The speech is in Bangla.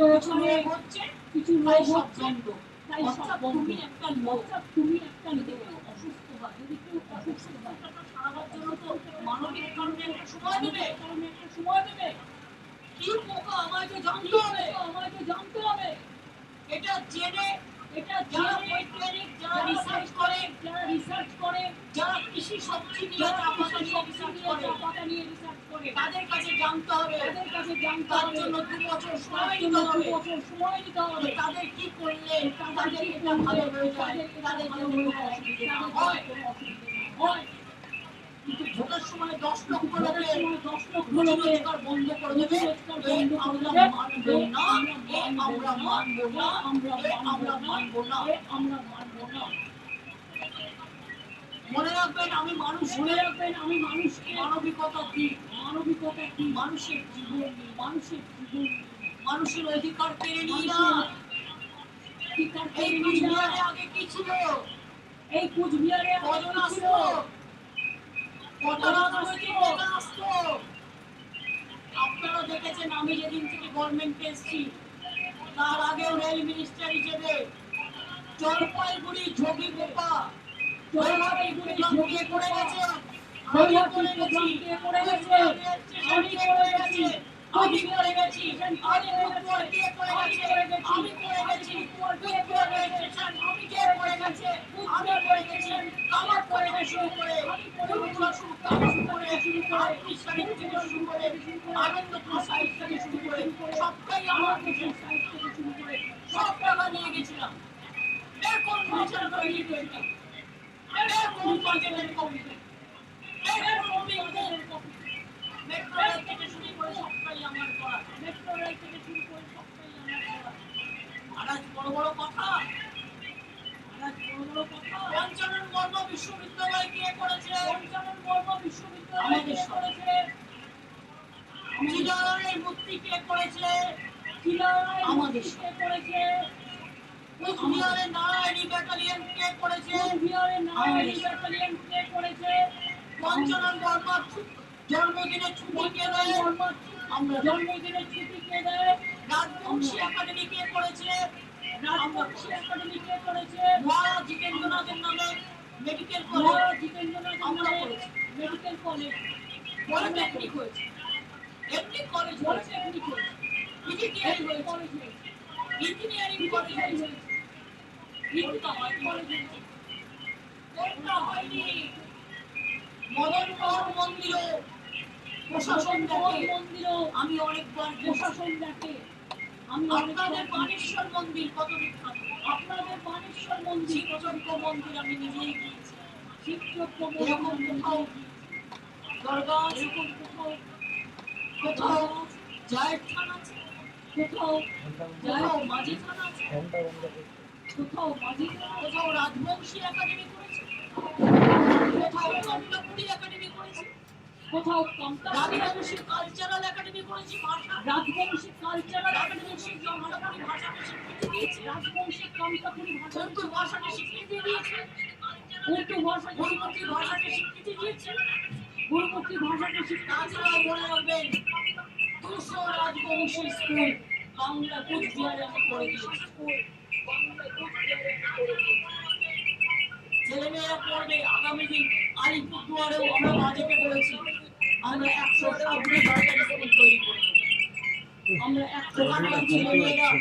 কিছু রোগ হচ্ছে কিছু তাই লোক সব বন্ধ তাই সব অর্থাৎ বন্ধ। তুমি একটা লোক তুমি একটা লোক অসুস্থ হয় যদি কেউ অসুস্থ সারাবার জন্য তো মানবিক কারণে একটা সময় দেবে কারণে একটা সময় দেবে কি পোকা আমাকে জানতে হবে আমাকে জানতে হবে এটা জেনে এটা যারা বৈজ্ঞানিক যারা রিসার্চ করে যারা রিসার্চ করে যারা কৃষি সবজি নিয়ে সবজি রিসার্চ নিয়ে করে চা পাতা নিয়ে রিসার্চ করে তাদের কাছে জানতে হবে। তাদের কাছে জানতে হবে। জন্য দু বছর সময় তার দিতে জন্য দু হবে। বছর সময় দিতে হবে। তাদের কি করলে তাদের তাদের এটা ভালো হয়ে যায় তাদের জন্য হয়ে কোনো যায় অসুবিধা হয়। কোনো অসুবিধা না হয়। কিন্তু ভোটের সময় দশ লক্ষ লোকের দশ লক্ষ লোকের বন্ধ করে দেবে। রোজগার এ বন্ধ করে আমরা দেবে। না। আমরা মানবো না। আমরা আমরা মানবো না। আমরা মানবো না। মনে রাখবেন আমি মানুষ মনে রাখবেন আমি মানুষকে মানবিকতা কি? মানবিকতা কি মানুষের জীবন মানুষের জীবন মানুষের অধিকার কেড়ে নিই না অধিকার কেড়ে নিই না। আগে কি ছিল? এই কুচবিহারে ছিল? আসতো কত আসতো আপনারা দেখেছেন আমি যেদিন থেকে গভর্নমেন্টে এসেছি তার আগেও রেল মিনিস্টার হিসেবে জলপাইগুড়ি ঝগি গোপা জলপাইগুড়ি করে গেছে আমি আমি আমি আমি আমি আমি আমি আমার করে শুরু করে শুরু করে শুরু করে শুরু করে থেকে শুরু করে সবটাই আমার টাকা নিয়ে গেছিলাম এর কোন তৈরি করেছিলাম এর কোন বাজেটের কমিটি এর কোন বাজেটের কমিটি মেট্রো রেল থেকে শুরু করে সবটাই আমার করা মেট্রো রেল থেকে শুরু করে সবটাই আমার করা আর আজ বড় বড় কথা বিশ্ববিদ্যালয় কে করেছে? পঞ্চানন বর্মা বিশ্ববিদ্যালয় কে করেছে? চিদালয়ের মূর্তি কে করেছে? আমাদের কে করেছে? কুচবিহারের নারায়ণী ব্যাটালিয়ন কে করেছে? কুচবিহারের নারায়ণী ব্যাটালিয়ন কে করেছে? পঞ্চানন বর্মার জন্মদিনে ছুটি কে দেয়। আমরা জন্মদিনের ছুটি কে দেয়? রাজবংশী একাডেমি কে করেছে? রাজবংশী একাডেমি কে করেছে? মহারাজ জিতেন্দ্রনাথের নামে মেডিকেল কলেজ জিতেন্দ্রনাথ আমরা করেছি। মেডিকেল কলেজ পলিটেকনিক হয়েছে। এমনি কলেজ পলিটেকনিক হয়েছে। ইঞ্জিনিয়ারিং কলেজ হয়েছে। ইঞ্জিনিয়ারিং কলেজ হয়েছে। কোনটা হয়নি? মদন মোহন মন্দিরে প্রশাসন মন্দিরও আমি অনেকবার প্রশাসন দেখে আমি আপনাদের বানেশ্বর মন্দির কত বিখ্যাত আপনাদের বানেশ্বর মন্দির। শিবচন্দ্র মন্দির আমি নিজেই গিয়েছি। শিবচক্র এরকম কোথাও দরগা এরকম কোথাও কোথাও জায়ের থান আছে? কোথাও কোথাও মাঝি থান আছে? কোথাও মাঝি কোথাও রাজবংশী একাডেমি করেছে? কোথাও কমলাপুরি একাডেমি করেছে? কোথাও কমতা রাজবংশী কালচারাল একাডেমি করেছে ভাষা রাজবংশী কালচারাল ভাষাকে দিয়েছে। রাজবংশী কমতাপুরি ভাষা উর্দু ভাষাকে দিয়েছে। উর্দু ভাষা গুরুমুখী ভাষাকে স্বীকৃতি দিয়েছে। গুরুমুখী ভাষাকে শিক্ষা তাছাড়া মনে রাখবেন দুশো রাজবংশী স্কুল বাংলা কুচবিহারে আমি করে দিয়েছি। ছেলেমেয়েরা পড়বে আগামী দিন আলিপুরদুয়ারেও আমরা একশো আমরা একশো